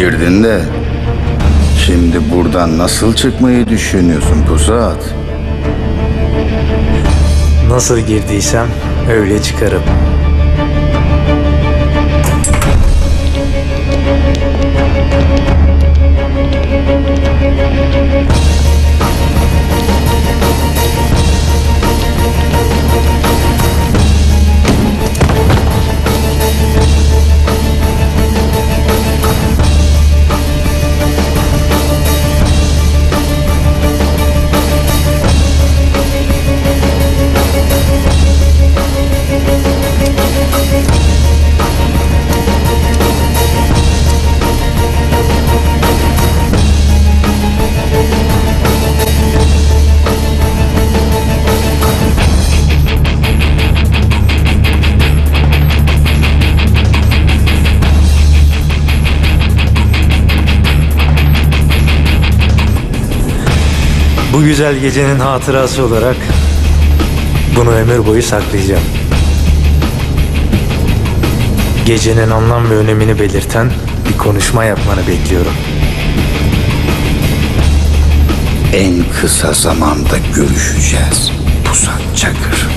girdin de şimdi buradan nasıl çıkmayı düşünüyorsun Pusat? Nasıl girdiysem öyle çıkarım. Bu güzel gecenin hatırası olarak bunu ömür boyu saklayacağım. Gecenin anlam ve önemini belirten bir konuşma yapmanı bekliyorum. En kısa zamanda görüşeceğiz Pusat Çakır.